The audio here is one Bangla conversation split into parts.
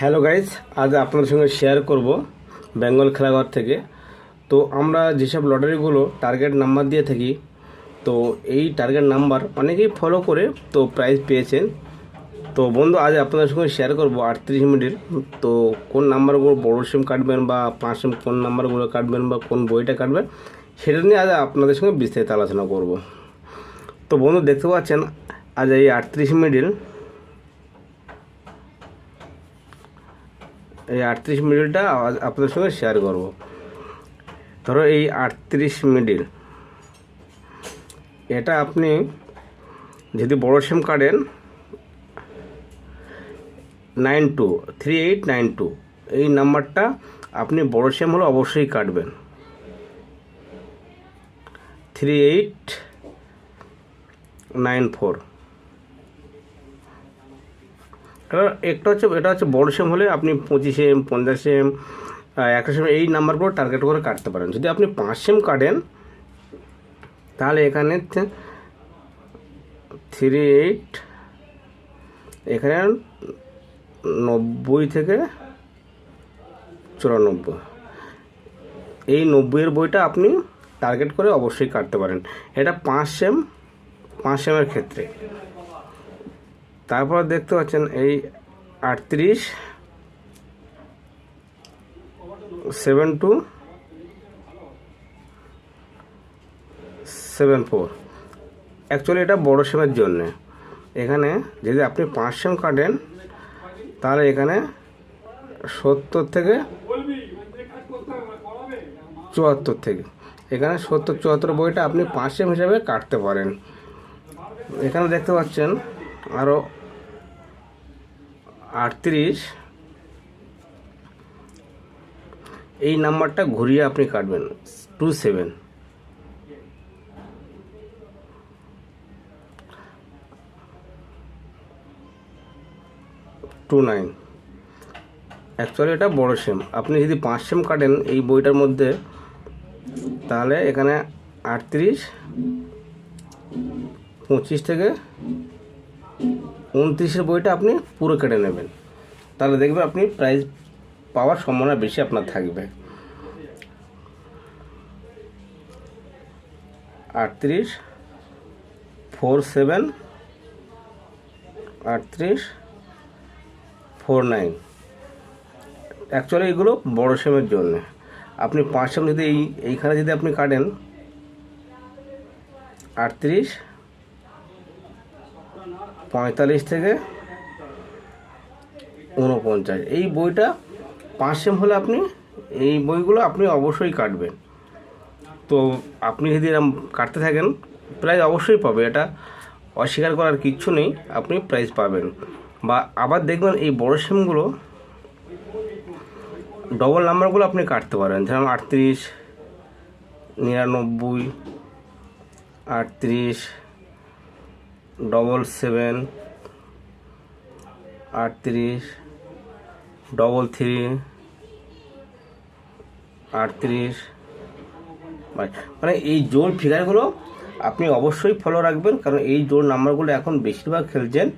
হ্যালো গাইজ আজ আপনাদের সঙ্গে শেয়ার করব বেঙ্গল খেলাঘর থেকে। তো আমরা যেসব লটারিগুলো টার্গেট নাম্বার দিয়ে থাকি, তো এই টার্গেট নাম্বার অনেকেই ফলো করে, তো প্রাইজ পেয়েছেন। তো বন্ধু, আজ আপনাদের সঙ্গে শেয়ার করব আটত্রিশ মিনিটের। তো কোন নাম্বারগুলো বড় সিম কাটবেন বা পাঁচ সিম কোন নাম্বারগুলো কাটবেন বা কোন বইটা কাটবেন, সেটা নিয়ে আজ আপনাদের সঙ্গে বিস্তারিত আলোচনা করব। তো বন্ধু, দেখতে পাচ্ছেন, আজ এই আটত্রিশ মিনিট এই আটত্রিশ মিডিলটা আপনাদের সঙ্গে শেয়ার করব। ধরো এই আটত্রিশ মিডিল। এটা আপনি যদি বড় সিম কাটেন, nine two, three eight nine two, এই নাম্বারটা আপনি বড় সিম হলে অবশ্যই কাটবেন। Three eight nine four. এবার একটা হচ্ছে, এটা হচ্ছে বড় সেম হলে আপনি পঁচিশ এম পঞ্চাশ এম একশো সেম এই নাম্বারগুলো টার্গেট করে কাটতে পারেন। যদি আপনি পাঁচ সেম কাটেন, তাহলে এখানে থ্রি এইট এখানে নব্বই থেকে চুরানব্বই। এই নব্বইয়ের বইটা আপনি টার্গেট করে অবশ্যই কাটতে পারেন। এটা পাঁচ সেম পাঁচ সেমের ক্ষেত্রে। তারপর দেখতে পাচ্ছেন এই আটত্রিশ, seven two, seven four. Actually এটা বড় সেমের জন্যে। এখানে যদি আপনি পাঁচ সেম কাটেন, তাহলে এখানে সত্তর থেকে চুয়াত্তর থেকে। এখানে সত্তর চুয়াত্তর বইটা আপনি পাঁচ সেম হিসাবে কাটতে পারেন। এখানে দেখতে পাচ্ছেন আরও আটত্রিশ। এই নাম্বারটা ঘুরিয়ে আপনি কাটবেন, two seven. Two nine. Actually এটা বড় সেম। আপনি যদি পাঁচ সেম কাটেন এই বইটার মধ্যে, তাহলে এখানে আটত্রিশ, পঁচিশ থেকে উনত্রিশের বইটা আপনি পুরো কেটে নেবেন। তাহলে দেখবেন আপনি প্রাইজ পাওয়ার সম্ভাবনা বেশি আপনার থাকবে। আটত্রিশ ফোর সেভেন আটত্রিশ ফোর নাইন অ্যাকচুয়ালি এগুলো বড় সেমের জন্য। আপনি পাঁচ সেম যদি এই, এইখানে যদি আপনি কাটেন, আটত্রিশ পঁয়তাল্লিশ থেকে উনপঞ্চাশ এই বইটা পাঁচ সেম হলে আপনি, এই বইগুলো আপনি অবশ্যই কাটবেন। তো আপনি যদি এরম কাটতে থাকেন প্রাইজ অবশ্যই পাবে। এটা অস্বীকার করার কিচ্ছু নেই, আপনি প্রাইজ পাবেন। বা আবার দেখবেন এই বড় সিমগুলো, ডবল নাম্বারগুলো আপনি কাটতে পারেন। যেমন আটত্রিশ, নিরানব্বই, আটত্রিশ ডবল সেভেন আটত্রিশ ডবল থ্রি আটত্রিশ। মানে এই জোর ফিগারগুলো আপনি অবশ্যই ফলো রাখবেন, কারণ এই জোর নাম্বারগুলো এখন বেশিরভাগ খেলছেন।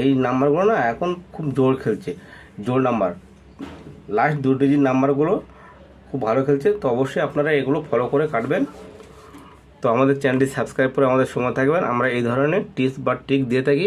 এই নাম্বারগুলো না এখন খুব জোর খেলছে, জোর নাম্বার লাস্ট দু ডিজিট নাম্বারগুলো খুব ভালো খেলছে, তো অবশ্যই আপনারা এগুলো ফলো করে কাটবেন। তো আমাদের চ্যানেলটি সাবস্ক্রাইব করে আমাদের সময় থাকবেন। আমরা এই ধরনের টিপস বা ট্রিক দিয়ে থাকি।